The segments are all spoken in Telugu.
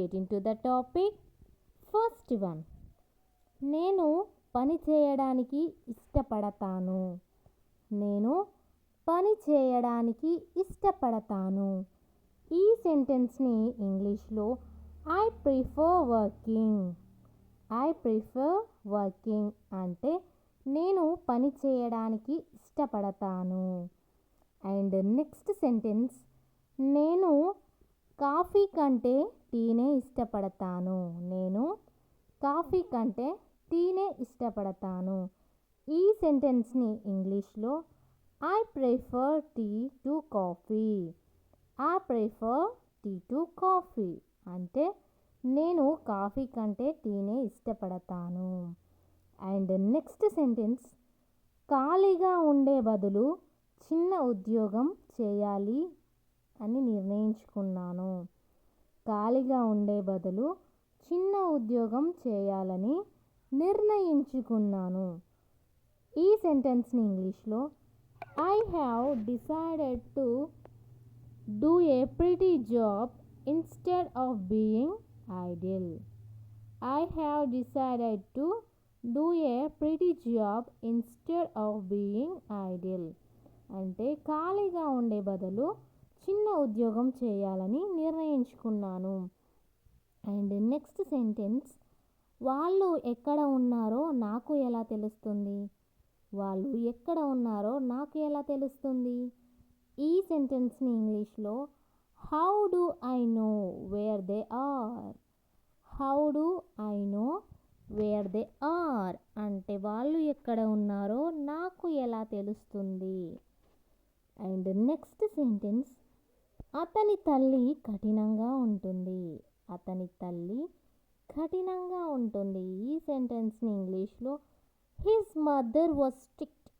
get into the topic first one నేను పని చేయడానికి ఇష్టపడతాను. నేను పని చేయడానికి ఇష్టపడతాను. ఈ సెంటెన్స్ని ఇంగ్లీష్లో I prefer working I prefer working అంటే నేను పని చేయడానికి ఇష్టపడతాను. అండ్ నెక్స్ట్ సెంటెన్స్ నేను కాఫీ కంటే టీనే ఇష్టపడతాను. నేను కాఫీ కంటే టీనే ఇష్టపడతాను. ఈ సెంటెన్స్ని ఇంగ్లీష్లో I prefer tea to coffee. I prefer tea to coffee అంటే నేను కాఫీ కంటే టీనే ఇష్టపడతాను. అండ్ నెక్స్ట్ సెంటెన్స్ ఖాళీగా ఉండే బదులు చిన్న ఉద్యోగం చేయాలి అని నిర్ణయించుకున్నాను. ఖాళీగా ఉండే బదులు చిన్న ఉద్యోగం చేయాలని నిర్ణయించుకున్నాను. ఈ సెంటెన్స్ని ఇంగ్లీష్లో I have decided to do a pretty job instead of being ideal I have decided to do a pretty job instead of being ideal అంటే ఖాళీగా ఉండే బదులు చిన్న ఉద్యోగం చేయాలని నిర్ణయించుకున్నాను. అండ్ నెక్స్ట్ సెంటెన్స్ వాళ్ళు ఎక్కడ ఉన్నారో నాకు ఎలా తెలుస్తుంది? వాళ్ళు ఎక్కడ ఉన్నారో నాకు ఎలా తెలుస్తుంది? ఈ సెంటెన్స్ని ఇంగ్లీష్లో how do I know where they are how do I know where they are అంటే వాళ్ళు ఎక్కడ ఉన్నారో నాకు ఎలా తెలుస్తుంది? అండ్ నెక్స్ట్ సెంటెన్స్ అతని తల్లి కఠినంగా ఉంటుంది. అతని తల్లి కఠినంగా ఉంటుంది. ఈ సెంటెన్స్ని ఇంగ్లీష్లో his mother was strict.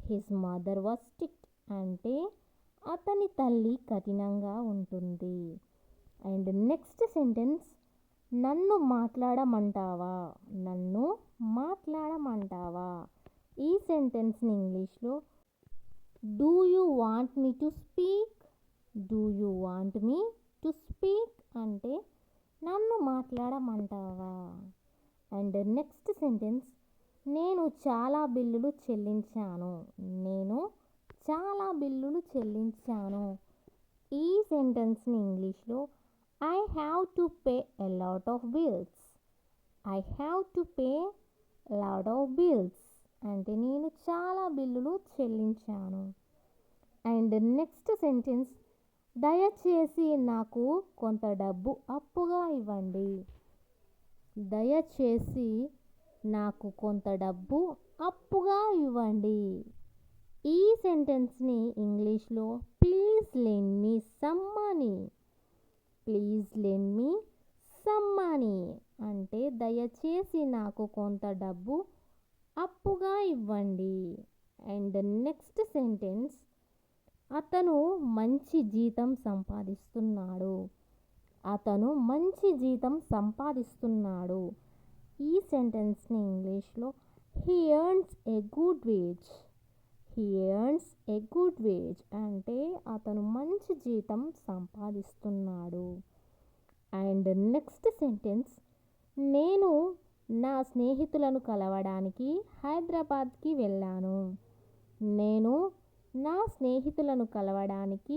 His mother was strict అంటే అతని తల్లి కఠినంగా ఉంటుంది. అండ్ నెక్స్ట్ సెంటెన్స్ నన్ను మాట్లాడమంటావా? నన్ను మాట్లాడమంటావా? ఈ సెంటెన్స్ని ఇంగ్లీష్లో do you want me to speak? Do you want me to speak అంటే నన్ను మాట్లాడమంటావా? అండ్ నెక్స్ట్ సెంటెన్స్ నేను చాలా బిల్లులు చెల్లించాను. నేను చాలా బిల్లులు చెల్లించాను. ఈ సెంటెన్స్ని ఇంగ్లీష్లో I have to pay a lot of bills I have to pay lot of bills అంటే నేను చాలా బిల్లులు చెల్లించాను. అండ్ నెక్స్ట్ సెంటెన్స్ దయచేసి నాకు కొంత డబ్బు అప్పుగా ఇవ్వండి. దయచేసి నాకు కొంత డబ్బు అప్పుగా ఇవ్వండి. ఈ సెంటెన్స్ని ఇంగ్లీష్లో please lend me some money please lend me some money అంటే దయచేసి నాకు కొంత డబ్బు అప్పుగా ఇవ్వండి. అండ్ నెక్స్ట్ సెంటెన్స్ అతను మంచి జీతం సంపాదిస్తున్నాడు. అతను మంచి జీతం సంపాదిస్తున్నాడు. ఈ సెంటెన్స్ని ఇంగ్లీష్లో he earns a good wage he earns a good wage అంటే అతను మంచి జీతం సంపాదిస్తున్నాడు. అండ్ నెక్స్ట్ సెంటెన్స్ నేను నా స్నేహితులను కలవడానికి హైదరాబాద్కి వెళ్ళాను. నేను నా స్నేహితులను కలవడానికి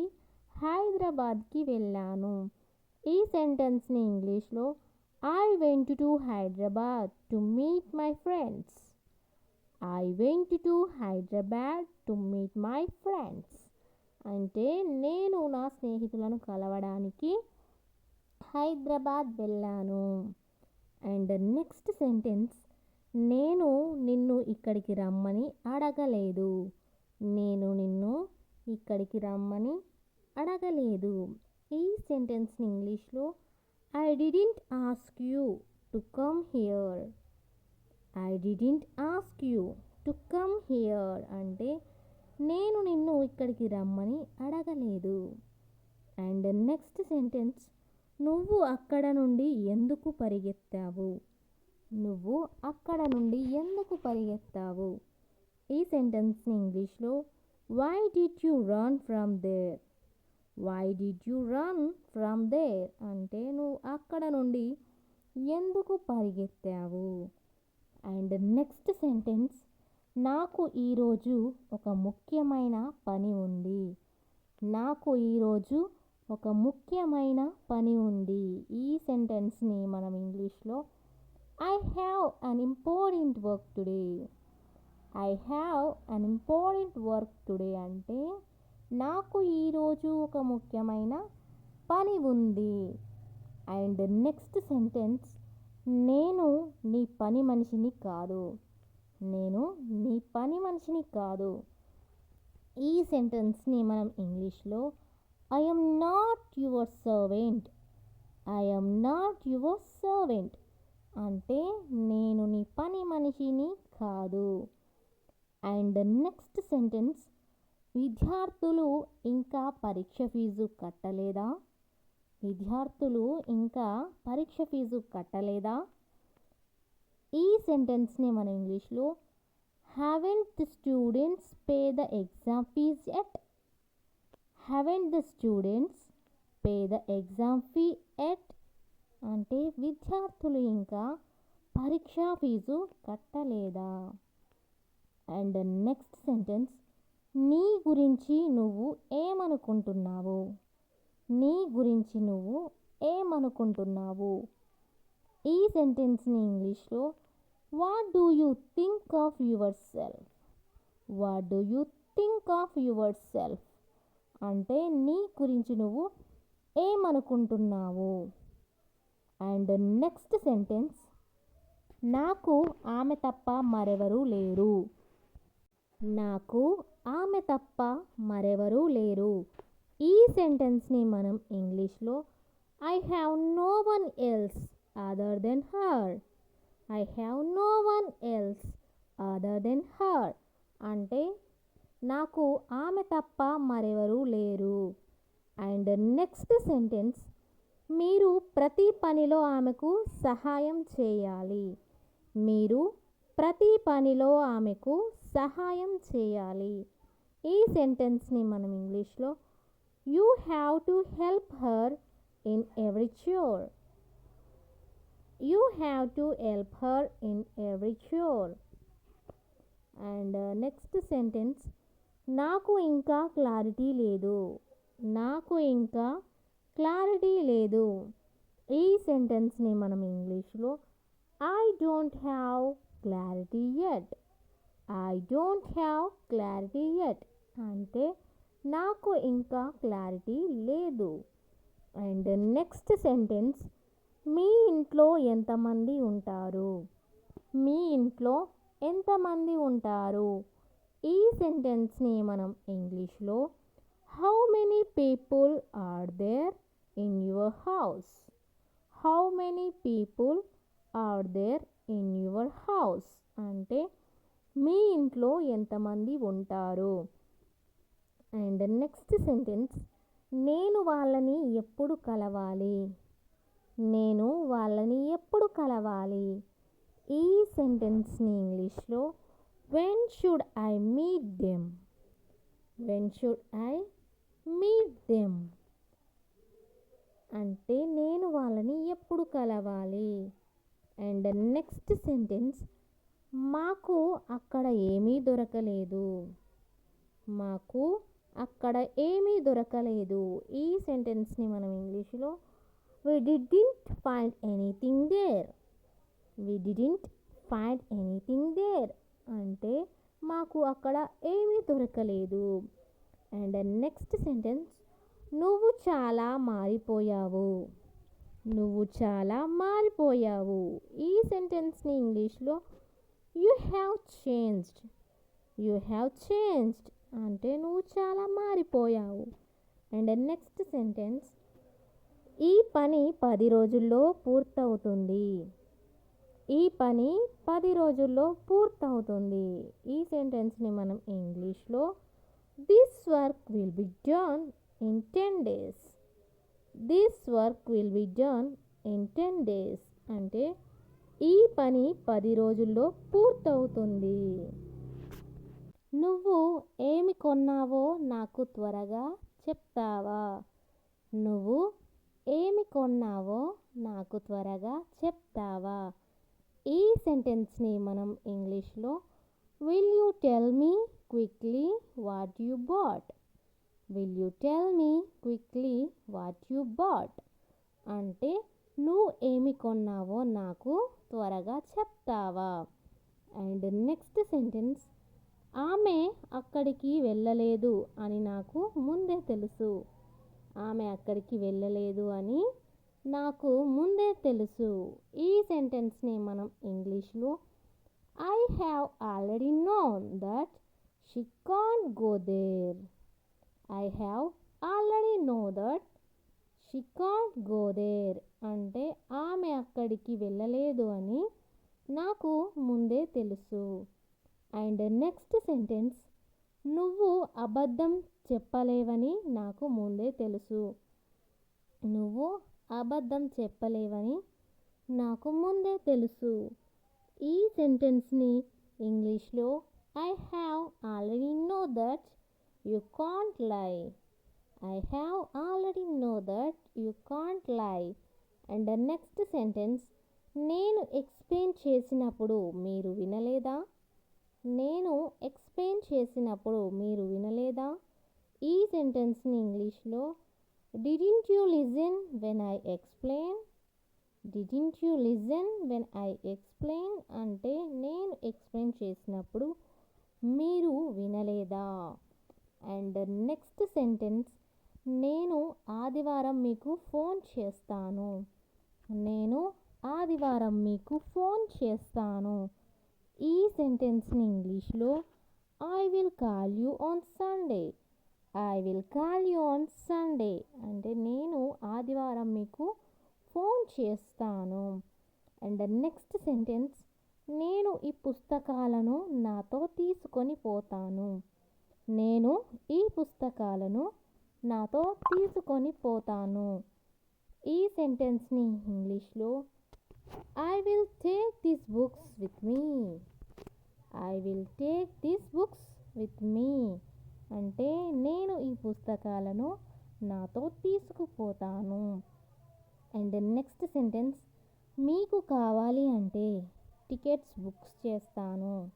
హైదరాబాద్కి వెళ్ళాను. ఈ సెంటెన్స్ని ఇంగ్లీష్లో I went to Hyderabad to meet my friends I went to Hyderabad to meet my friends అంటే నేను నా స్నేహితులను కలవడానికి హైదరాబాద్ వెళ్ళాను. అండ్ నెక్స్ట్ సెంటెన్స్ నేను నిన్ను ఇక్కడికి రమ్మని అడగలేదు. నేను నిన్ను ఇక్కడికి రమ్మని అడగలేదు. ఈ సెంటెన్స్ని ఇంగ్లీష్లో I didn't ask you to come here I didn't ask you to come here అంటే నేను నిన్ను ఇక్కడికి రమ్మని అడగలేదు. అండ్ నెక్స్ట్ సెంటెన్స్ నువ్వు అక్కడ నుండి ఎందుకు పరిగెత్తావు? నువ్వు అక్కడ నుండి ఎందుకు పరిగెత్తావు? ఈ సెంటెన్స్ని ఇంగ్లీష్లో why did you run from there why did you run from there అంటే నువ్వు అక్కడ నుండి ఎందుకు పరిగెత్తావు? అండ్ నెక్స్ట్ సెంటెన్స్ నాకు ఈరోజు ఒక ముఖ్యమైన పని ఉంది. నాకు ఈరోజు ఒక ముఖ్యమైన పని ఉంది. ఈ సెంటెన్స్ని మనం ఇంగ్లీష్లో I have an important work today I have an important work today అంటే నాకు ఈరోజు ఒక ముఖ్యమైన పని ఉంది. అండ్ నెక్స్ట్ సెంటెన్స్ నేను నీ పని మనిషిని కాదు. నేను నీ పని మనిషిని కాదు. ఈ సెంటెన్స్ని మనం ఇంగ్లీష్లో I am not your servant I am not your servant అంటే నేను నీ పని మనిషిని కాదు. అండ్ నెక్స్ట్ సెంటెన్స్ విద్యార్థులు ఇంకా పరీక్ష ఫీజు కట్టలేదా? విద్యార్థులు ఇంకా పరీక్ష ఫీజు కట్టలేదా? ఈ సెంటెన్స్ని మన ఇంగ్లీష్లో haven't the students pay the exam fees yet haven't the students pay the exam fee yet అంటే విద్యార్థులు ఇంకా పరీక్షా ఫీజు కట్టలేదా? అండ్ నెక్స్ట్ సెంటెన్స్ నీ గురించి నువ్వు ఏమనుకుంటున్నావు? నీ గురించి నువ్వు ఏమనుకుంటున్నావు? ఈ సెంటెన్స్ని ఇంగ్లీష్లో what do you think of yourself? What do you think of yourself? అంటే నీ గురించి నువ్వు ఏమనుకుంటున్నావు? అండ్ నెక్స్ట్ సెంటెన్స్ నాకు ఆమె తప్ప మరెవరూ లేరు. నాకు ఆమె తప్ప మరెవరూ లేరు. ఈ సెంటెన్స్ని మనం ఇంగ్లీష్లో I have no one else other than her I have no one else other than her అంటే నాకు ఆమె తప్ప మరెవరూ లేరు. అండ్ నెక్స్ట్ సెంటెన్స్ మీరు ప్రతి పనిలో ఆమెకు సహాయం చేయాలి. మీరు ప్రతి పనిలో ఆమెకు సహాయం చేయాలి. ఈ సెంటెన్స్ని మనం ఇంగ్లీష్లో you have to help her in every chore you have to help her in every chore and next sentence నాకు ఇంకా క్లారిటీ లేదు. నాకు ఇంకా క్లారిటీ లేదు. ఈ సెంటెన్స్ని మనం ఇంగ్లీష్లో I don't have clarity at I don't have clarity at అంటే నాకు ఇంకా క్లారిటీ లేదు. అండ్ నెక్స్ట్ సెంటెన్స్ మీ ఇంట్లో ఎంతమంది ఉంటారు? మీ ఇంట్లో ఎంతమంది ఉంటారు? ఈ సెంటెన్స్ని మనం ఇంగ్లీష్లో how many people are there in your house how many people are there in your house అంటే మీ ఇంట్లో ఎంతమంది ఉంటారు? అండ్ నెక్స్ట్ సెంటెన్స్ నేను వాళ్ళని ఎప్పుడు కలవాలి? నేను వాళ్ళని ఎప్పుడు కలవాలి? ఈ సెంటెన్స్ని ఇంగ్లీష్లో when should I meet them when should I meet them అంటే నేను వాళ్ళని ఎప్పుడు కలవాలి? అండ్ నెక్స్ట్ సెంటెన్స్ మాకు అక్కడ ఏమీ దొరకలేదు. మాకు అక్కడ ఏమీ దొరకలేదు. ఈ సెంటెన్స్ని మనం ఇంగ్లీష్లో we didn't find anything there we didn't find anything there అంటే మాకు అక్కడ ఏమీ దొరకలేదు. అండ్ నెక్స్ట్ సెంటెన్స్ నువ్వు చాలా మారిపోయావు. నువ్వు చాలా మారిపోయావు. ఈ సెంటెన్స్ని ఇంగ్లీష్లో you have changed. You have changed అంటే నువ్వు చాలా మారిపోయావు. అండ్ నెక్స్ట్ సెంటెన్స్ ఈ పని పది రోజుల్లో పూర్తవుతుంది. ఈ పని పది రోజుల్లో పూర్తవుతుంది. ఈ సెంటెన్స్ని మనం ఇంగ్లీష్లో this work will be done in ten days. This work will be done in ten days అంటే ఈ పని పది రోజుల్లో పూర్తవుతుంది. నువ్వు ఏమి కొన్నావో నాకు త్వరగా చెప్తావా? నువ్వు ఏమి కొన్నావో నాకు త్వరగా చెప్తావా? ఈ సెంటెన్స్ని మనం ఇంగ్లీష్లో will you tell me quickly what you bought will you tell me quickly what you bought అంటే నువ్వు ఏమి కొన్నావో నాకు త్వరగా చెప్తావా? అండ్ నెక్స్ట్ సెంటెన్స్ ఆమె అక్కడికి వెళ్ళలేదు అని నాకు ముందే తెలుసు. ఆమె అక్కడికి వెళ్ళలేదు అని నాకు ముందే తెలుసు. ఈ సెంటెన్స్ని మనం ఇంగ్లీష్లో I have already known that she can't go there I have already know that she can't go there అంటే ఆమె అక్కడికి వెళ్ళలేదు అని నాకు ముందే తెలుసు. అండ్ నెక్స్ట్ సెంటెన్స్ నువ్వు అబద్ధం చెప్పలేవని నాకు ముందే తెలుసు. నువ్వు అబద్ధం చెప్పలేవని నాకు ముందే తెలుసు. ఈ సెంటెన్స్ని ఇంగ్లీష్లో I have already know that you can't lie I have already know that you can't lie and next sentence నేను ఎక్స్ప్లెయిన్ చేసినప్పుడు మీరు వినలేదా? నేను ఎక్స్ప్లెయిన్ చేసినప్పుడు మీరు వినలేదా? ఈ సెంటెన్స్ని ఇంగ్లీష్లో didn't you listen when I explain didn't you listen when I explain అంటే నేను ఎక్స్ప్లెయిన్ చేసినప్పుడు మీరు వినలేదా? అండ్ నెక్స్ట్ సెంటెన్స్ నేను ఆదివారం మీకు ఫోన్ చేస్తాను. నేను ఆదివారం మీకు ఫోన్ చేస్తాను. ఈ సెంటెన్స్ని ఇంగ్లీష్లో I will call you on Sunday I will call you on Sunday అంటే నేను ఆదివారం మీకు ఫోన్ చేస్తాను. అండ్ నెక్స్ట్ సెంటెన్స్ నేను ఈ పుస్తకాలను నాతో తీసుకొని పోతాను. నేను ఈ పుస్తకాలను నాతో తీసుకొని పోతాను. ఈ సెంటెన్స్ని ఇంగ్లీష్లో I will take this books with me I will take this books with me అంటే నేను ఈ పుస్తకాలను నాతో తీసుకుపోతాను. అండ్ నెక్స్ట్ సెంటెన్స్ మీకు కావాలి అంటే టికెట్స్ బుక్స్ చేస్తాను.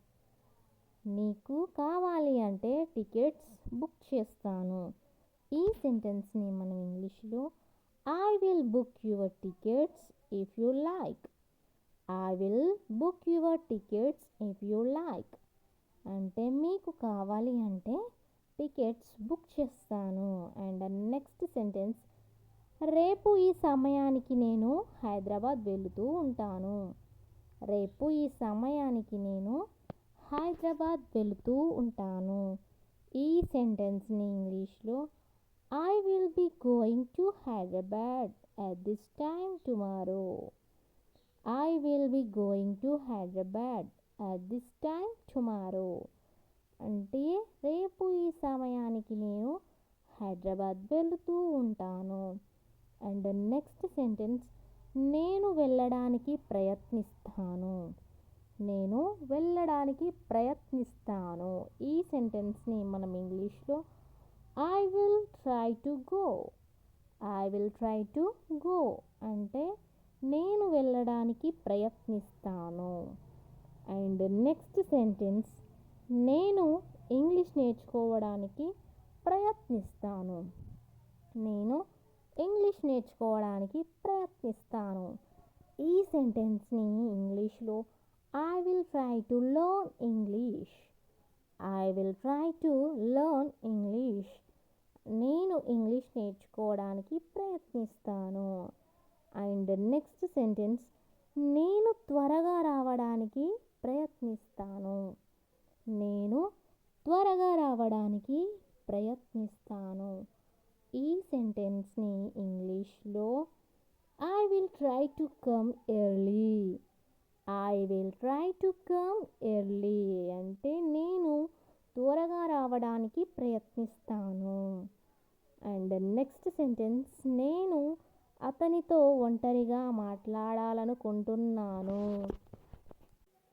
నీకు కావాలి అంటే టికెట్స్ బుక్ చేస్తాను. ఈ సెంటెన్స్ని మనం ఇంగ్లీష్లో I will book your tickets if you like I will book your tickets if you like అంటే మీకు కావాలి అంటే టికెట్స్ బుక్ చేస్తాను. అండ్ నెక్స్ట్ సెంటెన్స్ రేపు ఈ సమయానికి నేను హైదరాబాద్ వెళుతూ ఉంటాను. రేపు ఈ సమయానికి నేను హైదరాబాద్ వెళుతూ ఉంటాను. ఈ సెంటెన్స్ని ఇంగ్లీష్లో I will be going to Hyderabad at this time tomorrow I will be going to Hyderabad at this time tomorrow అంటే రేపు ఈ సమయానికి నేను హైదరాబాద్ వెళుతూ ఉంటాను. అండ్ నెక్స్ట్ సెంటెన్స్ నేను వెళ్ళడానికి ప్రయత్నిస్తాను. నేను వెళ్ళడానికి ప్రయత్నిస్తాను. ఈ సెంటెన్స్ని మనం ఇంగ్లీష్లో I will try to go I will try to go అంటే నేను వెళ్ళడానికి ప్రయత్నిస్తాను. అండ్ నెక్స్ట్ సెంటెన్స్ నేను ఇంగ్లీష్ నేర్చుకోవడానికి ప్రయత్నిస్తాను. నేను ఇంగ్లీష్ నేర్చుకోవడానికి ప్రయత్నిస్తాను. ఈ సెంటెన్స్ని ఇంగ్లీష్లో I will try to learn English I will try to learn English నేను ఇంగ్లీష్ నేర్చుకోవడానికి ప్రయత్నిస్తాను. అండ్ నెక్స్ట్ సెంటెన్స్ నేను త్వరగా రావడానికి ప్రయత్నిస్తాను. నేను త్వరగా రావడానికి ప్రయత్నిస్తాను. ఈ సెంటెన్స్ని ఇంగ్లీష్లో I will try to come early I will try to come early అంటే నేను త్వరగా రావడానికి ప్రయత్నిస్తాను. అండ్ నెక్స్ట్ సెంటెన్స్ నేను అతనితో ఒంటరిగా మాట్లాడాలనుకుంటున్నాను.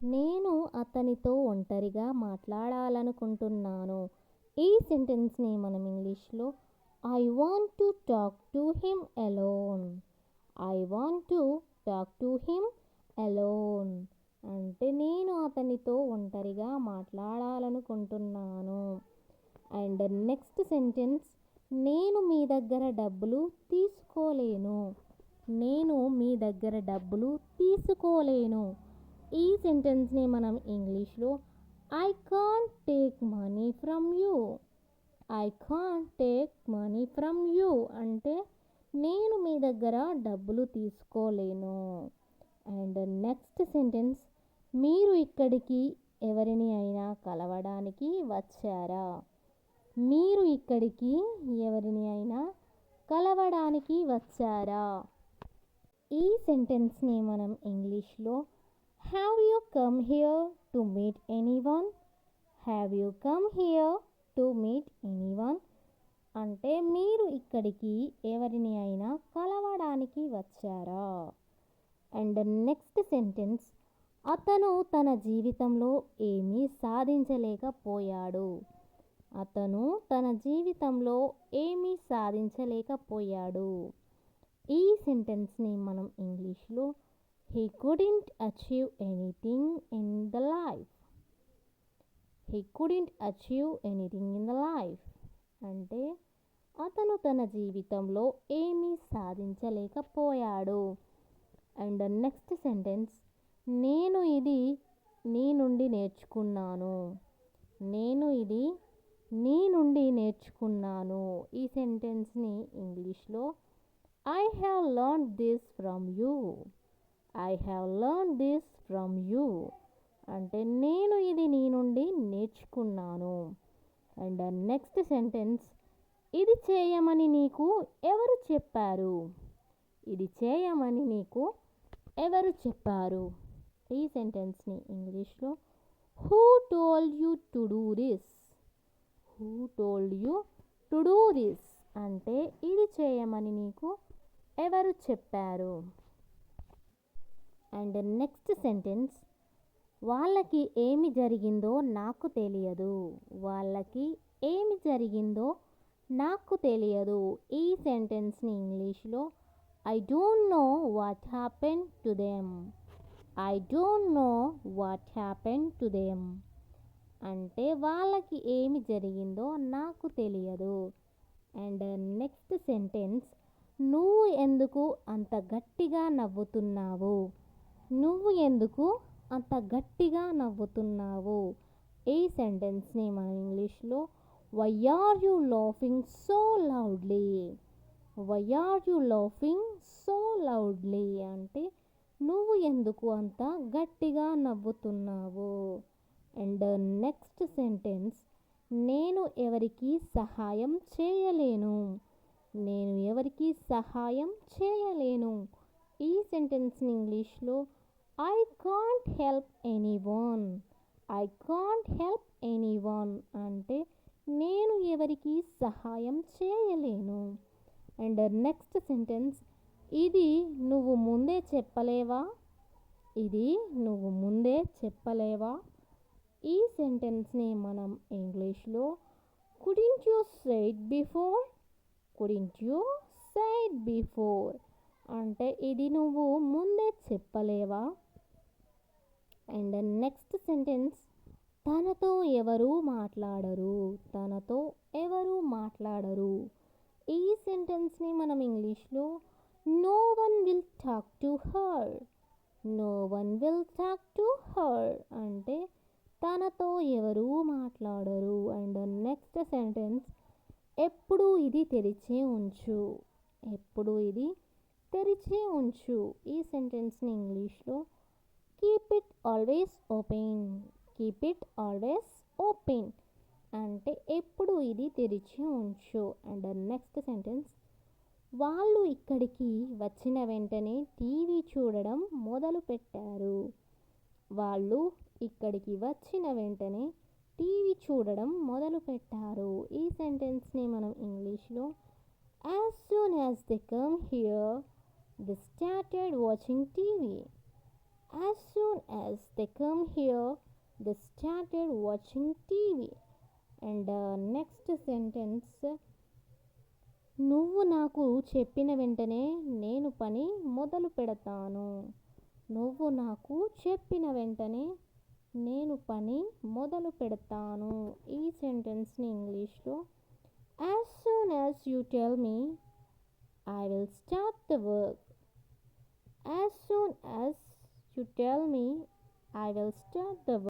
నేను అతనితో ఒంటరిగా మాట్లాడాలనుకుంటున్నాను. ఈ సెంటెన్స్ని మనం ఇంగ్లీష్లో I want to talk to him alone I want to talk to him alone అంటే నేను అతనితో ఒంటరిగా మాట్లాడాలనుకుంటున్నాను. అండ్ నెక్స్ట్ సెంటెన్స్ నేను మీ దగ్గర డబ్బులు తీసుకోలేను. నేను మీ దగ్గర డబ్బులు తీసుకోలేను. ఈ సెంటెన్స్ని మనం ఇంగ్లీష్లో I can take money from you I can take money from you అంటే నేను మీ దగ్గర డబ్బులు తీసుకోలేను. అండ్ నెక్స్ట్ సెంటెన్స్ మీరు ఇక్కడికి ఎవరిని అయినా కలవడానికి వచ్చారా? మీరు ఇక్కడికి ఎవరిని అయినా కలవడానికి వచ్చారా? ఈ సెంటెన్స్ని మనం ఇంగ్లీష్లో have you come here to meet any one have you come here to meet any one అంటే మీరు ఇక్కడికి ఎవరిని అయినా కలవడానికి వచ్చారా? అండ్ నెక్స్ట్ సెంటెన్స్ అతను తన జీవితంలో ఏమీ సాధించలేకపోయాడు. అతను తన జీవితంలో ఏమీ సాధించలేకపోయాడు. ఈ సెంటెన్స్ని మనం ఇంగ్లీష్లో he couldn't achieve anything in the life he couldn't achieve anything in the life అంటే అతను తన జీవితంలో ఏమీ సాధించలేకపోయాడు. అండ్ నెక్స్ట్ సెంటెన్స్ నేను ఇది నీ నుండి నేర్చుకున్నాను. నేను ఇది నీ నుండి నేర్చుకున్నాను. ఈ సెంటెన్స్ని ఇంగ్లీష్లో I have learn this from you I have learn this from you అంటే నేను ఇది నీ నుండి నేర్చుకున్నాను. అండ్ నెక్స్ట్ సెంటెన్స్ ఇది చేయమని నీకు ఎవరు చెప్పారు? ఇది చేయమని నీకు ఎవరు చెప్పారు? ఈ సెంటెన్స్ని ఇంగ్లీష్లో who told you to do this? Who told you to do this? అంటే ఇది చేయమని నీకు ఎవరు చెప్పారు? అండ్ నెక్స్ట్ సెంటెన్స్ వాళ్ళకి ఏమి జరిగిందో నాకు తెలియదు. వాళ్ళకి ఏమి జరిగిందో నాకు తెలియదు. ఈ సెంటెన్స్ని ఇంగ్లీష్లో I don't know what happen to them I don't know what happen to them అంటే వాళ్ళకి ఏమి జరిగిందో నాకు తెలియదు. అండ్ నెక్స్ట్ సెంటెన్స్ నువ్వు ఎందుకు అంత గట్టిగా నవ్వుతున్నావు? నువ్వు ఎందుకు అంత గట్టిగా నవ్వుతున్నావు? ఈ సెంటెన్స్ని మనం ఇంగ్లీష్లో why are you laughing so loudly why are you laughing so loudly అంటే నువ్వు ఎందుకు అంత గట్టిగా నవ్వుతున్నావు? అండ్ నెక్స్ట్ సెంటెన్స్ నేను ఎవరికి సహాయం చేయలేను. నేను ఎవరికి సహాయం చేయలేను. ఈ సెంటెన్స్ని ఇంగ్లీష్లో I can't help any one I can't help any one అంటే నేను ఎవరికి సహాయం చేయలేను. అండ్ నెక్స్ట్ సెంటెన్స్ ఇది నువ్వు ముందే చెప్పలేవా? ఇది నువ్వు ముందే చెప్పలేవా? ఈ సెంటెన్స్ని మనం ఇంగ్లీష్లో couldn't you side before couldn't you side before అంటే ఇది నువ్వు ముందే చెప్పలేవా? అండ్ నెక్స్ట్ సెంటెన్స్ తనతో ఎవరు మాట్లాడరు తనతో ఎవరు మాట్లాడరు. ఈ సెంటెన్స్ని మనం ఇంగ్లీష్లో no one will talk to her no one will talk to her అంటే తనతో ఎవరు మాట్లాడరు. అండ్ నెక్స్ట్ సెంటెన్స్ ఎప్పుడు ఇది తెరిచే ఉంచు. ఎప్పుడు ఇది తెరిచే ఉంచు. ఈ సెంటెన్స్ని ఇంగ్లీష్లో keep it always open keep it always open అంటే ఎప్పుడు ఇది తెరిచి ఉంచు. అండ్ నెక్స్ట్ సెంటెన్స్ వాళ్ళు ఇక్కడికి వచ్చిన వెంటనే టీవీ చూడడం మొదలుపెట్టారు వాళ్ళు ఇక్కడికి వచ్చిన వెంటనే టీవీ చూడడం మొదలుపెట్టారు ఈ సెంటెన్స్ని మనం ఇంగ్లీష్లో as soon as they come here they started watching TV. As soon as they come here they started watching TV. And next sentence నువ్వు నాకు చెప్పిన వెంటనే నేను పని మొదలు పెడతాను. నువ్వు నాకు చెప్పిన వెంటనే నేను పని మొదలు పెడతాను. ఈ సెంటెన్స్ని ఇంగ్లీష్లో as soon as you tell me I will start the work as soon as you tell me I will start the work